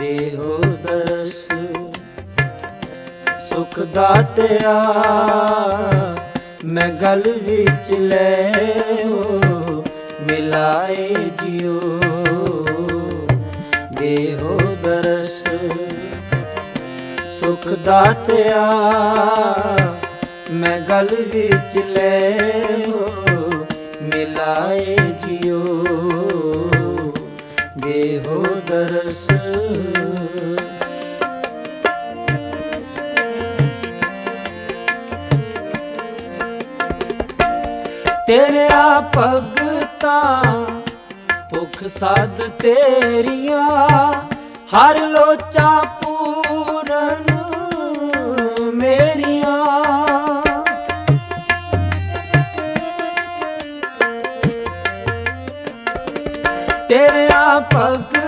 ਦੇਹੋ ਦਰਸ, ਸੁਖ ਦਾਤਿਆ, ਮੈਂ ਗਲ ਵਿੱਚ ਲੈਓ ਮਿਲਾਏ ਜਿਉ। ਦੇਹੋ ਦਰਸ, ਸੁਖ ਦਾਤਿਆ, ਮੈਂ ਗਲ ਵਿੱਚ ਲੈਓ ਮਿਲਾਏ ਜਿਉ। ਦੇਹੋ ਦਰਸ ਤੇਰੇ ਆ ਭਗਤਾ ਸਾਧ ਤੇਰੀਆਂ ਹਰ ਲੋਚਾ ਪੂਰਨ ਮੇਰੀ ਤੇਰਾ ਭਗਤ